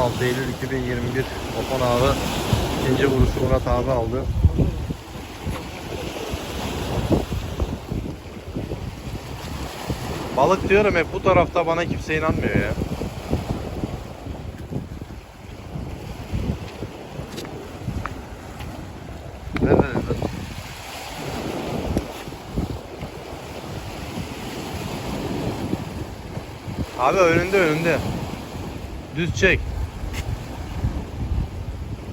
16 Eylül 2021 Opan Ağı ikinci vuruşu Murat abi aldı. Balık diyorum hep bu tarafta bana kimse inanmıyor ya. Abi önünde önünde. Düz çek.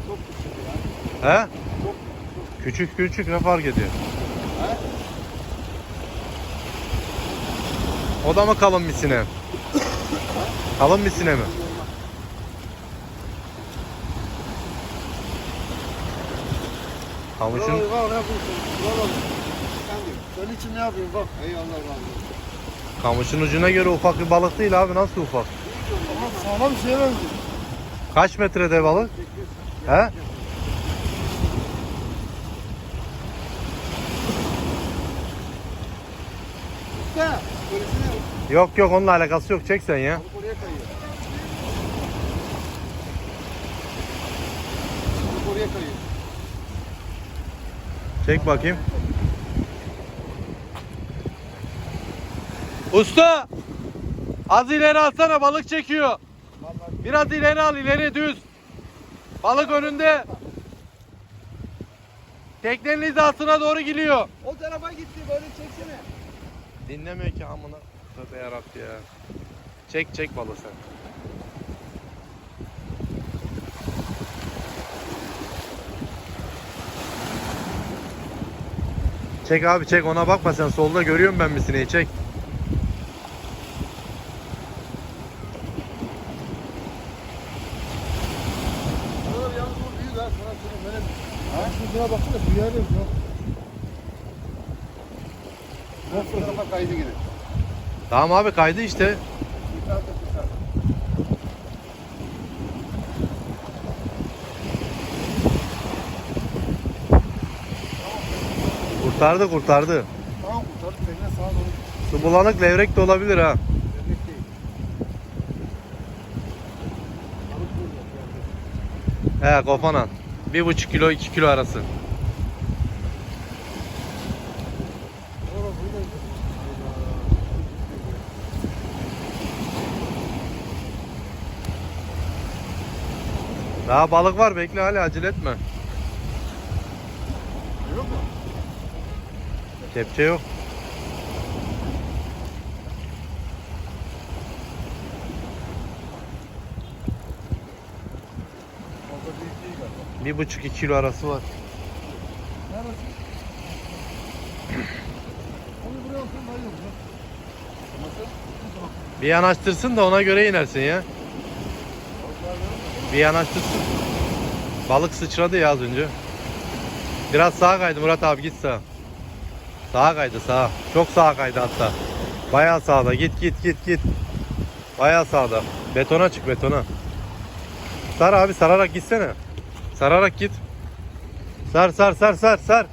Çok küçük ya. He? Küçük küçük ne fark ediyor? He? O da mı kalın misine? kalın misine mi? Bravo, ne yapıyorsun? Bravo. Sen için ne yapıyorsun? Bak. Eyvallah razı olsun. kamışın ucuna göre ufak bir balık değil abi nasıl ufak? Sağlam bir şeye benziyor. Kaç metrede balık? He? Usta. Böylesine yok. Yok yok onunla alakası yok çek sen ya. Balık oraya kayıyor. Balık oraya kayıyor. Çek bakayım. Usta! Az ileri alsana balık çekiyor. Biraz ileri al ileri düz. Balık önünde. Teknenin hizasına doğru gidiyor. o tarafa gitti böyle çeksene. Dinlemiyor ki amına. Tövbe yarabbi ya. Çek çek balığı sen. Çek abi çek ona bakma sen solda görüyorum ben misineyi çek. Oğlum yalnız bu büyük ha. Sana şunu böyle. Ha? Şuna baksana büyüğe de yok. Tarafa kaydı yine. Tamam abi kaydı işte. Bir bir. Kurtardı kurtardı. Tamam kurtardık. Eline sağa doğru. Su bulanık levrek de olabilir ha. He kofanan. 1,5 kilo 2 kilo arası. Daha balık var bekle hala acele etme. Yok mu? Kepçe yok. Bir buçuk iki kilo arası var. Neresi? Onu buraya atın? Bir yanaştırsın da ona göre inersin ya. Bir yanaştırsın. Balık sıçradı ya az önce. Biraz sağa kaydı Murat abi git sağa. Sağa kaydı sağa. Çok sağa kaydı hatta. Bayağı sağda git git git git. Bayağı sağda. Betona çık betona. Sar abi sararak gitsene. Sararak git. Sar sar sar sar sar.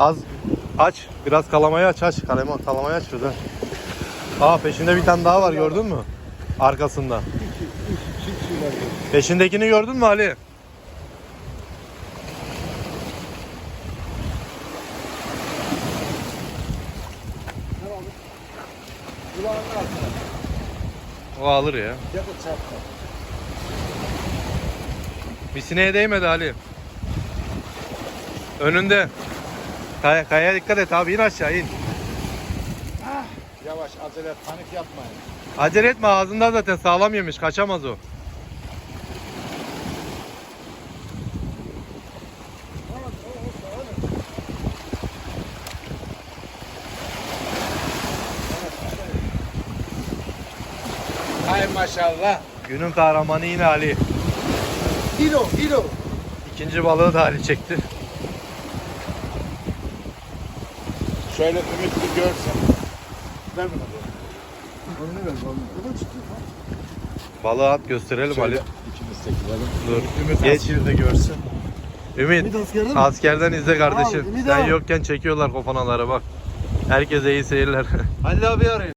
Az aç. Biraz kalamayı aç aç. Kalama, kalamayı aç şurada. Aa peşinde bir tane daha var gördün mü? Arkasında. Peşindekini gördün mü Ali? O alır ya. Çarptı. Misineye değmedi Ali. Önünde. Kaya, kayaya dikkat et abi in aşağı in. Yavaş acele panik yapmayın. Acele etme ağzında zaten sağlam yemiş kaçamaz o. Hay maşallah. Günün kahramanı yine Ali. Hilo, hilo. İkinci balığı da Ali çekti. Şöyle Ümit bir görsen. Ver bana böyle. Onu ver, onu. Bunu. Balığı at gösterelim Ali. İkimiz tekrar. Dur. Ümit Geç. Askeri de görsün. Ümit. Ümit askerde mi? Askerden izle kardeşim. Ümit Sen yokken çekiyorlar kofanaları bak. Herkese iyi seyirler. Halil abi arayın.